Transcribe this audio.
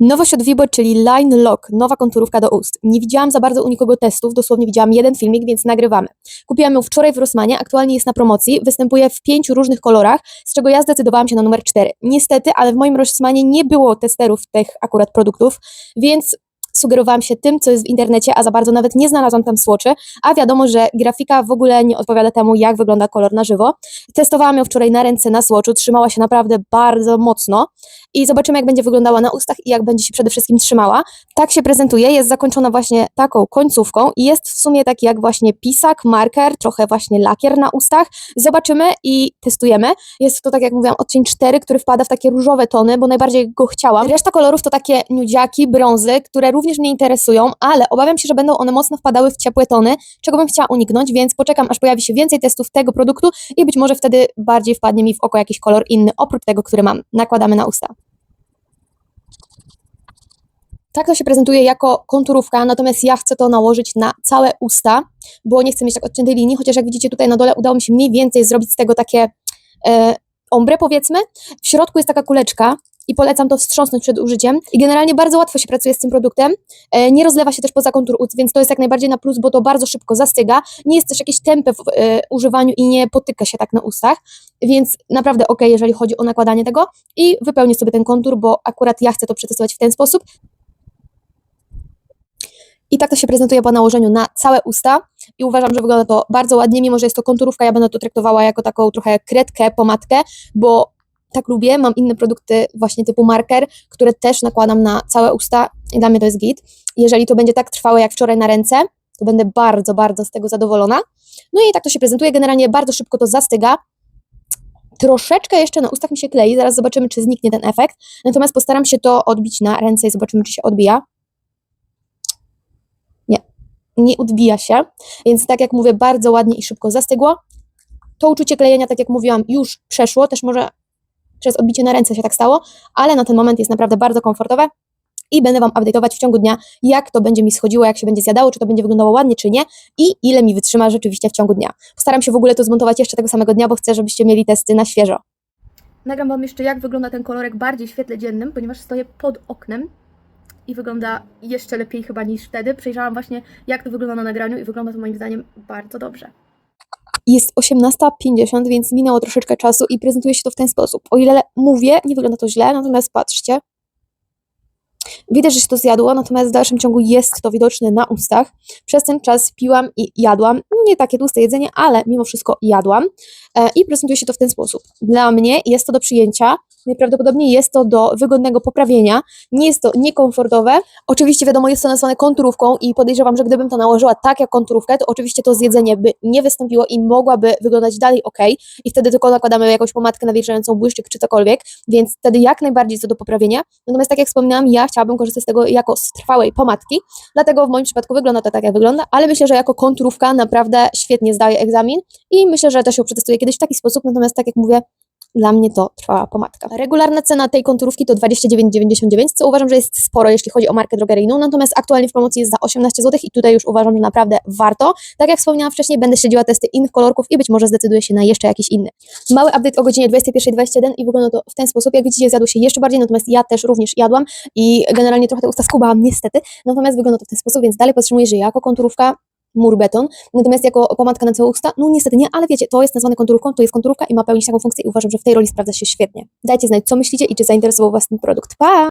Nowość od Vibo, czyli Line Lock, nowa konturówka do ust. Nie widziałam za bardzo u nikogo testów, dosłownie widziałam jeden filmik, więc nagrywamy. Kupiłam ją wczoraj w Rossmanie, aktualnie jest na promocji, występuje w pięciu różnych kolorach, z czego ja zdecydowałam się na numer 4. Niestety, ale w moim Rossmanie nie było testerów tych akurat produktów, więc sugerowałam się tym, co jest w internecie, a za bardzo nawet nie znalazłam tam słoczy, a wiadomo, że grafika w ogóle nie odpowiada temu, jak wygląda kolor na żywo. Testowałam ją wczoraj na ręce na słoczu, trzymała się naprawdę bardzo mocno i zobaczymy, jak będzie wyglądała na ustach i jak będzie się przede wszystkim trzymała. Tak się prezentuje, jest zakończona właśnie taką końcówką i jest w sumie taki jak właśnie pisak, marker, trochę właśnie lakier na ustach. Zobaczymy i testujemy. Jest to, tak jak mówiłam, odcień 4, który wpada w takie różowe tony, bo najbardziej go chciałam. Reszta kolorów to takie nudziaki, brązy, które również mnie interesują, ale obawiam się, że będą one mocno wpadały w ciepłe tony, czego bym chciała uniknąć, więc poczekam, aż pojawi się więcej testów tego produktu i być może wtedy bardziej wpadnie mi w oko jakiś kolor inny, oprócz tego, który mam. Nakładamy na usta. Tak to się prezentuje jako konturówka, natomiast ja chcę to nałożyć na całe usta, bo nie chcę mieć tak odciętej linii, chociaż jak widzicie tutaj na dole udało mi się mniej więcej zrobić z tego takie e, ombre powiedzmy. W środku jest taka kuleczka i polecam to wstrząsnąć przed użyciem. I generalnie bardzo łatwo się pracuje z tym produktem, e, nie rozlewa się też poza kontur ust, więc to jest jak najbardziej na plus, bo to bardzo szybko zastyga, nie jest też jakieś tempę w e, używaniu i nie potyka się tak na ustach, więc naprawdę ok, jeżeli chodzi o nakładanie tego. I wypełnię sobie ten kontur, bo akurat ja chcę to przetestować w ten sposób. I tak to się prezentuje po nałożeniu na całe usta i uważam, że wygląda to bardzo ładnie, mimo że jest to konturówka, ja będę to traktowała jako taką trochę kredkę, pomadkę, bo tak lubię, mam inne produkty właśnie typu marker, które też nakładam na całe usta i dla mnie to jest git. Jeżeli to będzie tak trwałe jak wczoraj na ręce, to będę bardzo, bardzo z tego zadowolona. No i tak to się prezentuje, generalnie bardzo szybko to zastyga. Troszeczkę jeszcze na ustach mi się klei, zaraz zobaczymy, czy zniknie ten efekt. Natomiast postaram się to odbić na ręce i zobaczymy, czy się odbija nie odbija się, więc tak jak mówię, bardzo ładnie i szybko zastygło. To uczucie klejenia, tak jak mówiłam, już przeszło, też może przez odbicie na ręce się tak stało, ale na ten moment jest naprawdę bardzo komfortowe i będę Wam update'ować w ciągu dnia, jak to będzie mi schodziło, jak się będzie zjadało, czy to będzie wyglądało ładnie, czy nie i ile mi wytrzyma rzeczywiście w ciągu dnia. Postaram się w ogóle to zmontować jeszcze tego samego dnia, bo chcę, żebyście mieli testy na świeżo. Nagram Wam jeszcze, jak wygląda ten kolorek bardziej w świetle dziennym, ponieważ stoję pod oknem i wygląda jeszcze lepiej chyba niż wtedy. Przejrzałam właśnie, jak to wygląda na nagraniu i wygląda to moim zdaniem bardzo dobrze. Jest 18.50, więc minęło troszeczkę czasu i prezentuje się to w ten sposób. O ile mówię, nie wygląda to źle, natomiast patrzcie. Widać, że się to zjadło, natomiast w dalszym ciągu jest to widoczne na ustach. Przez ten czas piłam i jadłam. Nie takie tłuste jedzenie, ale mimo wszystko jadłam. E, I prezentuje się to w ten sposób. Dla mnie jest to do przyjęcia. Najprawdopodobniej jest to do wygodnego poprawienia. Nie jest to niekomfortowe. Oczywiście wiadomo, jest to nazwane konturówką i podejrzewam, że gdybym to nałożyła tak jak konturówkę, to oczywiście to zjedzenie by nie wystąpiło i mogłaby wyglądać dalej ok. I wtedy tylko nakładamy jakąś pomadkę nawilżającą, błyszczyk czy cokolwiek, więc wtedy jak najbardziej jest to do poprawienia. Natomiast tak jak wspominałam, ja chciałabym korzystać z tego jako z trwałej pomadki, dlatego w moim przypadku wygląda to tak jak wygląda, ale myślę, że jako konturówka naprawdę świetnie zdaje egzamin i myślę, że też ją przetestuję kiedyś w taki sposób, natomiast tak jak mówię, dla mnie to trwała pomadka. Regularna cena tej konturówki to 29,99, co uważam, że jest sporo, jeśli chodzi o markę drogeryjną, natomiast aktualnie w promocji jest za 18 zł i tutaj już uważam, że naprawdę warto. Tak jak wspomniałam wcześniej, będę śledziła testy innych kolorków i być może zdecyduję się na jeszcze jakiś inny. Mały update o godzinie 21.21 i wygląda to w ten sposób. Jak widzicie, zjadło się jeszcze bardziej, natomiast ja też również jadłam i generalnie trochę te usta skubałam niestety, natomiast wygląda to w ten sposób, więc dalej podtrzymuję, że jako konturówka mur beton, natomiast jako pomadka na całe usta, no niestety nie, ale wiecie, to jest nazwane konturówką, to jest konturówka i ma pełnić taką funkcję i uważam, że w tej roli sprawdza się świetnie. Dajcie znać, co myślicie i czy zainteresował Was ten produkt. Pa!